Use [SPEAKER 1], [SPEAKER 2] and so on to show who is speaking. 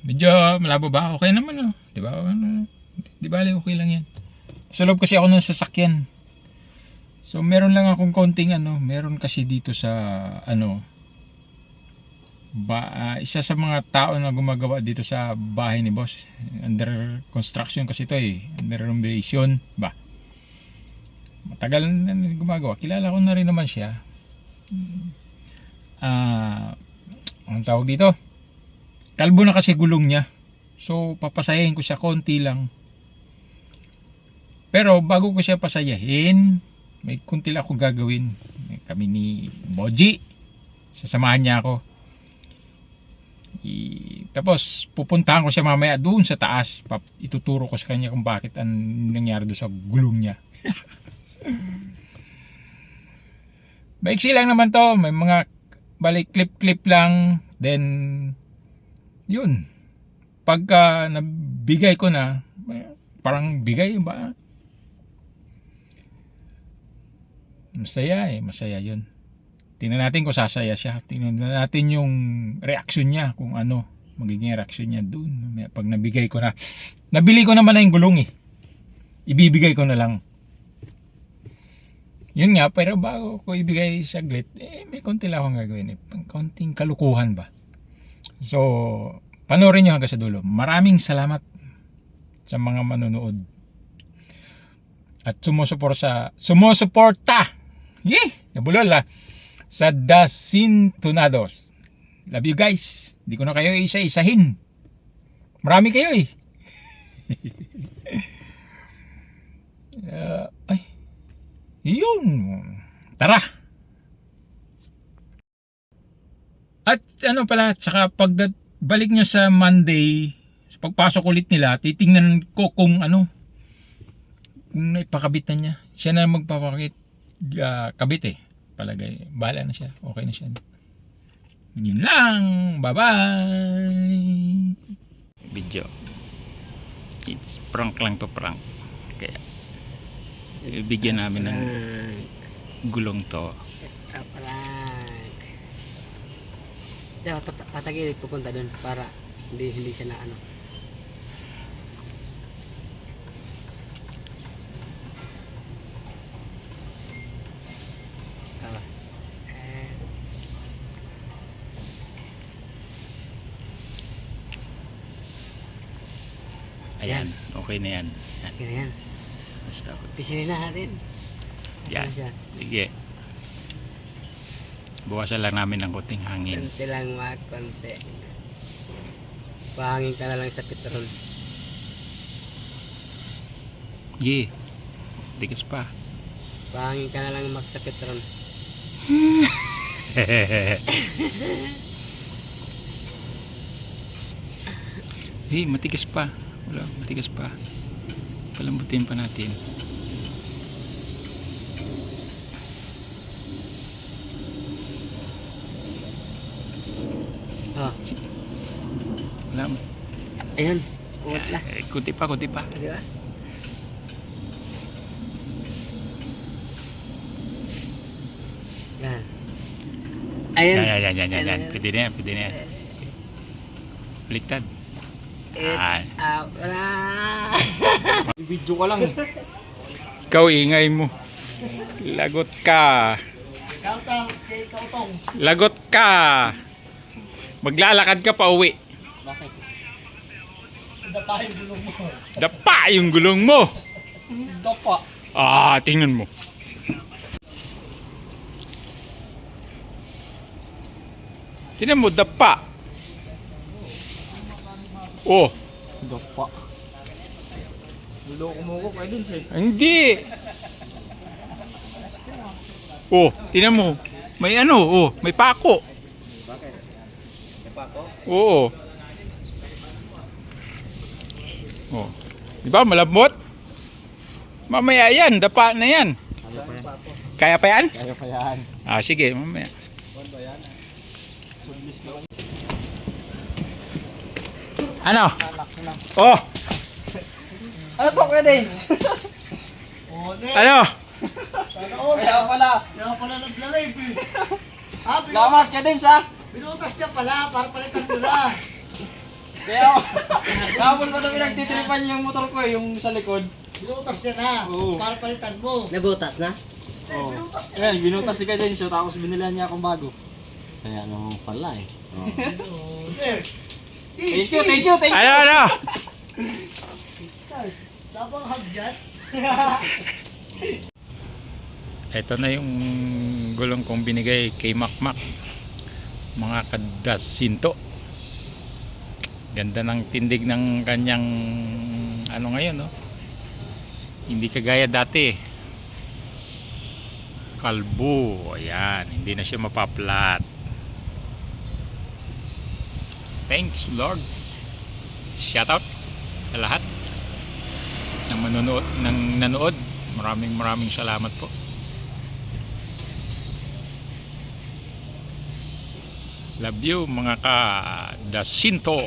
[SPEAKER 1] Medyo malabo ba? Okay naman oh. Di ba? Ano, di bali okay lang yan. Sa loob kasi ako ng sasakyan. So meron lang akong konting ano, meron kasi dito sa ano ba ah, isa sa mga tao na gumagawa dito sa bahay ni boss. Under construction kasi to eh. Under renovation ba. Matagal na gumagawa. Kilala ko na rin naman siya. Ah, anong tawag dito? Kalbo na kasi gulong niya. So, papasayahin ko siya konti lang. Pero bago ko siya pasayahin, may kunti lang ako gagawin. Kami ni Boji. Sasamahan niya ako. I- tapos, pupuntahan ko siya mamaya doon sa taas. Pap- ituturo ko sa kanya kung bakit ang nangyari doon sa gulong niya. Maiksi lang naman to. May mga balik clip-clip lang. Then, yun. Pagka nabigay ko na, parang bigay ba? Masaya eh, masaya yun. Tingnan natin kung sasaya siya. Tingnan natin yung reaction niya, kung ano, magiging reaction niya doon. Pag nabigay ko na, nabili ko naman na yung gulong eh. Ibibigay ko na lang. Yun nga, pero bago ko ibigay saglit, eh, may konti lang akong gagawin eh. Konting kalukuhan ba? So, panoorin nyo hanggang sa dulo. Maraming salamat sa mga manonood. At sumusuporta sa sumusuporta. Yeh, nabulol ah. Sa Dasintonados. Love you guys. Hindi ko na kayo isa-isahin. Marami kayo eh. Ah, ay. Yun. Tara. At ano pala, tsaka pag balik nyo sa Monday, pagpasok ulit nila, titingnan ko kung ano, kung naipakabit na niya. Siya na magpapakit, ah, kabit eh. Palagay, bahala na siya. Okay na siya. Yun lang. Bye-bye. Video. It's prank lang to prank. Kaya, ibigyan namin ng gulong to.
[SPEAKER 2] It's a prank. Dapat pat patagilid pupunta doon para hindi hindi siya na ano. Eh,
[SPEAKER 1] Ayan, okay na yan. Yan,
[SPEAKER 2] okay na yan.
[SPEAKER 1] Basta ako.
[SPEAKER 2] Pisilin na natin.
[SPEAKER 1] Yan. Sige. Buwasan lang namin ng konting hangin.
[SPEAKER 2] Konti lang mga konti. Pahangin ka na lang sa petrol.
[SPEAKER 1] Ye. Tigas pa.
[SPEAKER 2] Pahangin ka na lang mag sa petrol.
[SPEAKER 1] Hey, matigas pa. Wala, matigas pa. Palambutin pa natin.
[SPEAKER 2] Oh,
[SPEAKER 1] Wala.
[SPEAKER 2] ayun. Uwas na.
[SPEAKER 1] Eh, kunti pa, kunti pa.
[SPEAKER 2] Di ba? Yan. Ayun.
[SPEAKER 1] Yan, yan, yan, yan, yan, yan. Pwede na yan, pwede na yan. Baliktad.
[SPEAKER 2] It's a prank.
[SPEAKER 3] Video ka lang eh.
[SPEAKER 1] Ikaw, ingay mo. Lagot ka.
[SPEAKER 3] Shout out kay Kautong.
[SPEAKER 1] Lagot ka. Maglalakad ka pa uwi.
[SPEAKER 3] Bakit? Dapa yung gulong mo.
[SPEAKER 1] Dapa yung gulong mo.
[SPEAKER 3] Dapa.
[SPEAKER 1] Ah, tingnan mo. Tingnan mo, dapa. Oh,
[SPEAKER 3] Dapa. Luloko mo ko kay Dins eh.
[SPEAKER 1] hindi. Oh, tingnan mo. May ano, oh, may pako.
[SPEAKER 3] May pako?
[SPEAKER 1] Oo. Oh. Di ba, malambot? Mamaya yan, dapa na yan.
[SPEAKER 3] Kaya pa yan.
[SPEAKER 1] Kaya pa yan?
[SPEAKER 3] Kaya pa yan.
[SPEAKER 1] Ah, sige, mamaya. Ano? Oh,
[SPEAKER 3] Ano to oh, ne.
[SPEAKER 1] ano?
[SPEAKER 3] Sana all. Kaya pala. Kaya pala nagla-live eh. Ah, Lamas ka Dins ha? Binutas niya pala para palitan mo na.
[SPEAKER 4] Kaya, kahapon pa ito pinagtitripan yung motor ko eh, yung sa likod.
[SPEAKER 3] Binutas niya na.
[SPEAKER 4] Oo.
[SPEAKER 3] Para palitan mo.
[SPEAKER 2] Nabutas na?
[SPEAKER 4] Oh.
[SPEAKER 3] Binutas niya.
[SPEAKER 4] Ayan, binutas si Cadencio, tapos binilan niya akong bago.
[SPEAKER 2] Kaya naman pala eh.
[SPEAKER 3] Oh, there.
[SPEAKER 4] Thank you, thank you, thank you.
[SPEAKER 1] Ano, ano?
[SPEAKER 3] Labang hagyan.
[SPEAKER 1] Ito na yung gulong kong binigay kay Makmak. Mga kadasinto. Ganda ng tindig ng kanyang ano ngayon, no? Hindi kagaya dati. Kalbo. Ayan. Hindi na siya mapaplat. Thanks, Lord. Shout out sa lahat ng manonood, ng nanood. Maraming maraming salamat po. Love you mga ka Dasinto.